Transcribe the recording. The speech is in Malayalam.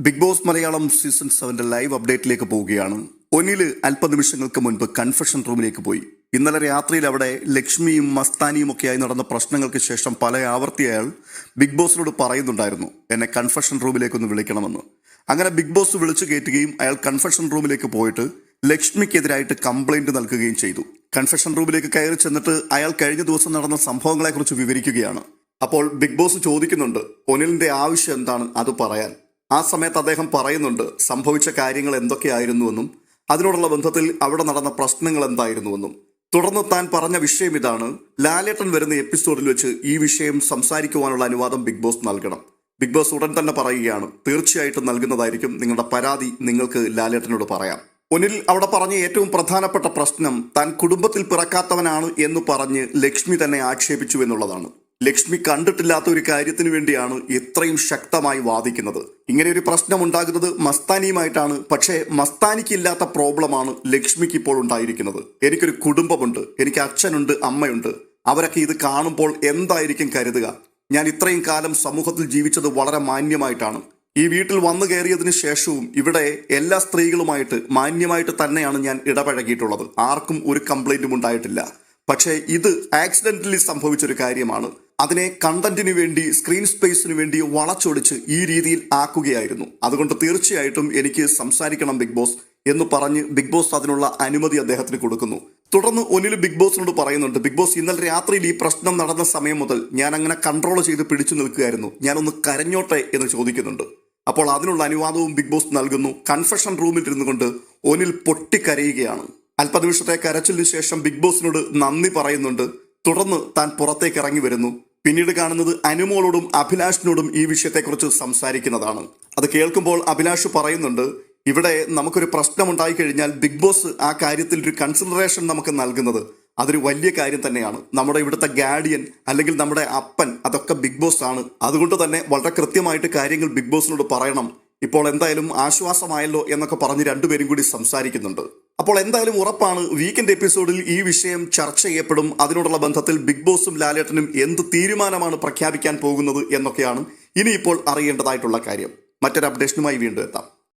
ബിഗ് ബോസ് മലയാളം സീസൺ സെവന്റെ ലൈവ് അപ്ഡേറ്റിലേക്ക് പോവുകയാണ്. ഒന്നിൽ അല്പനിമിഷങ്ങൾക്ക് മുൻപ് കൺഫെഷൻ റൂമിലേക്ക് പോയി. ഇന്നലെ രാത്രിയിൽ അവിടെ ലക്ഷ്മിയും മസ്താനിയും ഒക്കെയായി നടന്ന പ്രശ്നങ്ങൾക്ക് ശേഷം പല ആവർത്തി അയാൾ ബിഗ് ബോസിനോട് പറയുന്നുണ്ടായിരുന്നു എന്നെ കൺഫെഷൻ റൂമിലേക്കൊന്ന് വിളിക്കണമെന്ന്. അങ്ങനെ ബിഗ് ബോസ് വിളിച്ചു കയറ്റുകയും അയാൾ കൺഫെഷൻ റൂമിലേക്ക് പോയിട്ട് ലക്ഷ്മിക്കെതിരായിട്ട് കംപ്ലൈന്റ് നൽകുകയും ചെയ്തു. കൺഫെഷൻ റൂമിലേക്ക് കയറി ചെന്നിട്ട് അയാൾ കഴിഞ്ഞ ദിവസം നടന്ന സംഭവങ്ങളെക്കുറിച്ച് വിവരിക്കുകയാണ്. അപ്പോൾ ബിഗ് ബോസ് ചോദിക്കുന്നുണ്ട് ഒനിലിന്റെ ആവശ്യം എന്താണ്? അത് പറയാൻ. ആ സമയത്ത് അദ്ദേഹം പറയുന്നുണ്ട് സംഭവിച്ച കാര്യങ്ങൾ എന്തൊക്കെയായിരുന്നുവെന്നും അതിനോടുള്ള ബന്ധത്തിൽ അവിടെ നടന്ന പ്രശ്നങ്ങൾ എന്തായിരുന്നുവെന്നും. തുടർന്ന് താൻ പറഞ്ഞ വിഷയം ഇതാണ്. ലാലേട്ടൻ വരുന്ന എപ്പിസോഡിൽ വെച്ച് ഈ വിഷയം സംസാരിക്കുവാനുള്ള അനുവാദം ബിഗ് ബോസ് നൽകണം. ബിഗ് ബോസ് ഉടൻ തന്നെ പറയുകയാണ് തീർച്ചയായിട്ടും നൽകുന്നതായിരിക്കും നിങ്ങളുടെ പരാതി നിങ്ങൾക്ക് ലാലേട്ടനോട് പറയാം. ഒനിൽ അവിടെ പറഞ്ഞ ഏറ്റവും പ്രധാനപ്പെട്ട പ്രശ്നം താൻ കുടുംബത്തിൽ പിറക്കാത്തവനാണ് എന്ന് പറഞ്ഞ് ലക്ഷ്മി തന്നെ ആക്ഷേപിച്ചു എന്നുള്ളതാണ്. ലക്ഷ്മി കണ്ടിട്ടില്ലാത്ത ഒരു കാര്യത്തിന് വേണ്ടിയാണ് ഇത്രയും ശക്തമായി വാദിക്കുന്നത്. ഇങ്ങനെ ഒരു പ്രശ്നം ഉണ്ടാകുന്നത് മസ്താനിയുമായിട്ടാണ്. പക്ഷേ മസ്താനിക്ക് ഇല്ലാത്ത പ്രോബ്ലമാണ് ലക്ഷ്മിക്ക് ഇപ്പോൾ ഉണ്ടായിരിക്കുന്നത്. എനിക്കൊരു കുടുംബമുണ്ട്. എനിക്ക് അച്ഛനുണ്ട് അമ്മയുണ്ട്. അവരൊക്കെ ഇത് കാണുമ്പോൾ എന്തായിരിക്കും കരുതുക? ഞാൻ ഇത്രയും കാലം സമൂഹത്തിൽ ജീവിച്ചത് വളരെ മാന്യമായിട്ടാണ്. ഈ വീട്ടിൽ വന്നു കയറിയതിനു ശേഷവും ഇവിടെ എല്ലാ സ്ത്രീകളുമായിട്ട് മാന്യമായിട്ട് തന്നെയാണ് ഞാൻ ഇടപഴകിയിട്ടുള്ളത്. ആർക്കും ഒരു കംപ്ലൈന്റും ഉണ്ടായിട്ടില്ല. പക്ഷേ ഇത് ആക്സിഡന്റലി സംഭവിച്ചൊരു കാര്യമാണ്. അതിനെ കണ്ടന്റിന് വേണ്ടി സ്ക്രീൻ സ്പേസിന് വേണ്ടി വളച്ചൊടിച്ച് ഈ രീതിയിൽ ആക്കുകയായിരുന്നു. അതുകൊണ്ട് തീർച്ചയായിട്ടും എനിക്ക് സംസാരിക്കണം ബിഗ് ബോസ് എന്ന് പറഞ്ഞ് ബിഗ് ബോസ് അതിനുള്ള അനുമതി അദ്ദേഹത്തിന് കൊടുക്കുന്നു. തുടർന്ന് ഒന്നിൽ ബിഗ് ബോസിനോട് പറയുന്നുണ്ട് ബിഗ് ബോസ് ഇന്നലെ രാത്രിയിൽ ഈ പ്രശ്നം നടന്ന സമയം മുതൽ ഞാൻ അങ്ങനെ കൺട്രോൾ ചെയ്ത് പിടിച്ചു നിൽക്കുകയായിരുന്നു. ഞാനൊന്ന് കരഞ്ഞോട്ടെ എന്ന് ചോദിക്കുന്നുണ്ട്. അപ്പോൾ അതിനുള്ള അനുവാദവും ബിഗ് ബോസ് നൽകുന്നു. കൺഫെഷൻ റൂമിൽ ഇരുന്നു കൊണ്ട് ഒനിൽ പൊട്ടിക്കരയുകയാണ്. അല്പനിമിഷത്തെ കരച്ചിലിന് ശേഷം ബിഗ് ബോസിനോട് നന്ദി പറയുന്നുണ്ട്. തുടർന്ന് താൻ പുറത്തേക്ക് ഇറങ്ങി വരുന്നു. പിന്നീട് കാണുന്നത് അനുമോളോടും അഭിലാഷിനോടും ഈ വിഷയത്തെക്കുറിച്ച് സംസാരിക്കുന്നതാണ്. അത് കേൾക്കുമ്പോൾ അഭിലാഷ് പറയുന്നുണ്ട് ഇവിടെ നമുക്കൊരു പ്രശ്നം ഉണ്ടായി കഴിഞ്ഞാൽ ബിഗ് ബോസ് ആ കാര്യത്തിൽ ഒരു കൺസിഡറേഷൻ നമുക്ക് നൽകുന്നത്. അതൊരു വലിയ കാര്യം തന്നെയാണ്. നമ്മുടെ ഇവിടുത്തെ ഗാർഡിയൻ അല്ലെങ്കിൽ നമ്മുടെ അപ്പൻ അതൊക്കെ ബിഗ് ബോസ് ആണ്. അതുകൊണ്ട് തന്നെ വളരെ കൃത്യമായിട്ട് കാര്യങ്ങൾ ബിഗ് ബോസിനോട് പറയണം. ഇപ്പോൾ എന്തായാലും ആശ്വാസമായല്ലോ എന്നൊക്കെ പറഞ്ഞ് രണ്ടുപേരും കൂടി സംസാരിക്കുന്നുണ്ട്. അപ്പോൾ എന്തായാലും ഉറപ്പാണ് വീക്കെൻഡ് എപ്പിസോഡിൽ ഈ വിഷയം ചർച്ച ചെയ്യപ്പെടും. അതിനോടുള്ള ബന്ധത്തിൽ ബിഗ് ബോസും ലാലേട്ടനും എന്ത് തീരുമാനമാണ് പ്രഖ്യാപിക്കാൻ പോകുന്നത് എന്നൊക്കെയാണ് ഇനിയിപ്പോൾ അറിയേണ്ടതായിട്ടുള്ള കാര്യം. മറ്റൊരു അപ്ഡേഷനുമായി വീണ്ടും എത്താം.